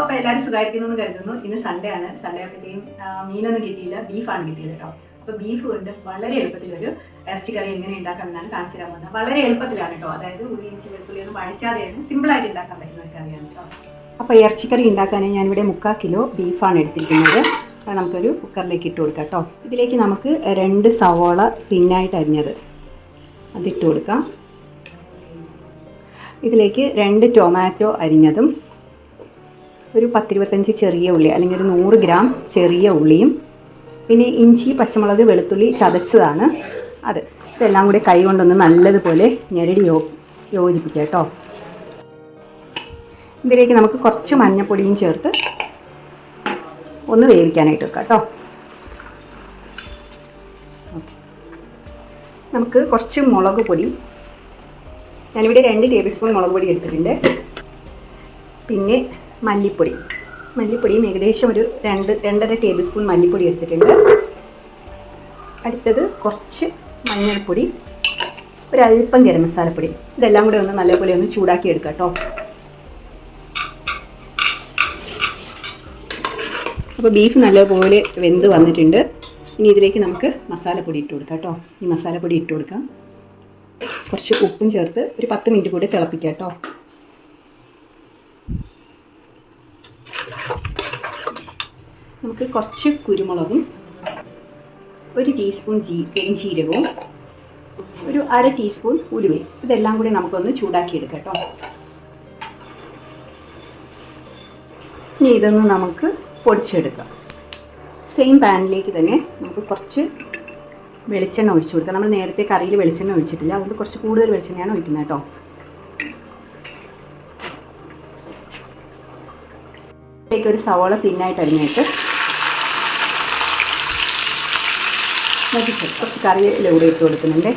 അപ്പോൾ എല്ലാവരും സുഖമായിരിക്കുന്നു എന്ന് കരുതുന്നു. ഇന്ന് സൺഡേ ആണ്. സൺഡേ ആയപ്പോഴത്തേക്കും ആ, മീനൊന്നും കിട്ടിയില്ല. ബീഫാണ് കിട്ടിയത് കേട്ടോ. അപ്പോൾ ബീഫ് കൊണ്ട് വളരെ എളുപ്പത്തിൽ ഒരു ഇറച്ചിക്കറി എങ്ങനെ ഉണ്ടാക്കാമെന്നാണ് കാണിച്ചു തരാൻ പോകുന്നത്. വളരെ എളുപ്പത്തിലാണ് കേട്ടോ. അതായത് ഉള്ളി ഇഞ്ചി വെളുത്തുള്ളി ഒന്നും വഴറ്റാതെയാണ് സിമ്പിളായിട്ട് ഉണ്ടാക്കാൻ പറ്റുന്ന ഒരു കറിയാണ് കേട്ടോ. അപ്പോൾ ഇറച്ചിക്കറി ഉണ്ടാക്കാൻ ഞാനിവിടെ മുക്കാൽ കിലോ ബീഫാണ് എടുത്തിരിക്കുന്നത്. അത് നമുക്കൊരു കുക്കറിലേക്ക് ഇട്ട് കൊടുക്കാം കേട്ടോ. ഇതിലേക്ക് നമുക്ക് രണ്ട് സവോള തിന്നായിട്ട് അരിഞ്ഞത് അതിട്ട് കൊടുക്കാം. ഇതിലേക്ക് രണ്ട് ടൊമാറ്റോ അരിഞ്ഞതും ഒരു പത്തിരുപത്തഞ്ച് ചെറിയ ഉള്ളി അല്ലെങ്കിൽ ഒരു നൂറ് ഗ്രാം ചെറിയ ഉള്ളിയും പിന്നെ ഇഞ്ചി പച്ചമുളക് വെളുത്തുള്ളി ചതച്ചതാണ് അത്. ഇതെല്ലാം കൂടി കൈ കൊണ്ടൊന്ന് നല്ലതുപോലെ ഞെരടി യോ യോജിപ്പിക്കുക കേട്ടോ. ഇതിലേക്ക് നമുക്ക് കുറച്ച് മഞ്ഞപ്പൊടിയും ചേർത്ത് ഒന്ന് വേവിക്കാനായിട്ട് വെക്കാം കേട്ടോ. ഓക്കെ. നമുക്ക് കുറച്ച് മുളക് പൊടി. ഞാനിവിടെ രണ്ട് ടേബിൾ സ്പൂൺ മുളക് പൊടി എടുത്തിട്ടുണ്ട്. പിന്നെ മല്ലിപ്പൊടി. മല്ലിപ്പൊടിയും ഏകദേശം ഒരു രണ്ട് രണ്ടര ടേബിൾ സ്പൂൺ മല്ലിപ്പൊടി എടുത്തിട്ടുണ്ട്. അടുത്തത് കുറച്ച് മഞ്ഞൾപ്പൊടി ഒരല്പം ഗരം മസാലപ്പൊടി. ഇതെല്ലാം കൂടെ ഒന്ന് നല്ലപോലെ ഒന്ന് ചൂടാക്കി എടുക്കാം കേട്ടോ അപ്പോൾ ബീഫ് നല്ലപോലെ വെന്ത് വന്നിട്ടുണ്ട്. ഇനി ഇതിലേക്ക് നമുക്ക് മസാലപ്പൊടി ഇട്ട് കൊടുക്കാം കേട്ടോ ഈ മസാലപ്പൊടി ഇട്ട് കൊടുക്കാം. കുറച്ച് ഉപ്പും ചേർത്ത് ഒരു പത്ത് മിനിറ്റ് കൂടി തിളപ്പിക്കാം കേട്ടോ നമുക്ക് കുറച്ച് കുരുമുളകും ഒരു ടീസ്പൂൺ ജീ പെരിഞ്ചീരകവും ഒരു അര ടീസ്പൂൺ ഉലുവയും. ഇതെല്ലാം കൂടി നമുക്കൊന്ന് ചൂടാക്കി എടുക്കാം കേട്ടോ. ഇനി ഇതൊന്ന് നമുക്ക് പൊടിച്ചെടുക്കാം. സെയിം പാനിലേക്ക് തന്നെ നമുക്ക് കുറച്ച് വെളിച്ചെണ്ണ ഒഴിച്ചു കൊടുക്കാം. നമ്മൾ നേരത്തെ കറിയിൽ വെളിച്ചെണ്ണ ഒഴിച്ചിട്ടില്ല. അതുകൊണ്ട് കുറച്ച് കൂടുതൽ വെളിച്ചെണ്ണയാണ് ഒഴിക്കുന്നത് കേട്ടോ. ഇതിലേക്ക് ഒരു സവോള തിന്നായിട്ട് അരിഞ്ഞിട്ട് നോക്കിച്ചോ കുറച്ച് കറിയിലൂടെ ഇട്ട് കൊടുക്കുന്നുണ്ട്.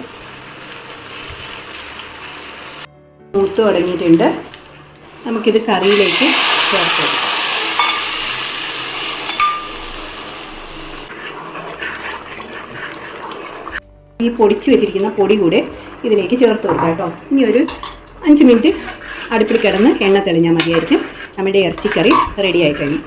മൂത്ത് തുടങ്ങിയിട്ടുണ്ട്. നമുക്കിത് കറിയിലേക്ക് ചേർത്ത് കൊടുക്കാം ഈ പൊടിച്ച് വെച്ചിരിക്കുന്ന പൊടി കൂടെ ഇതിലേക്ക് ചേർത്ത് കൊടുക്കാം കേട്ടോ. ഇനി ഒരു അഞ്ച് മിനിറ്റ് അടുപ്പിൽ കിടന്ന് എണ്ണ തെളിഞ്ഞാൽ മതിയായിരിക്കും. നമ്മുടെ ഇറച്ചിക്കറി റെഡിയായി കഴിഞ്ഞു.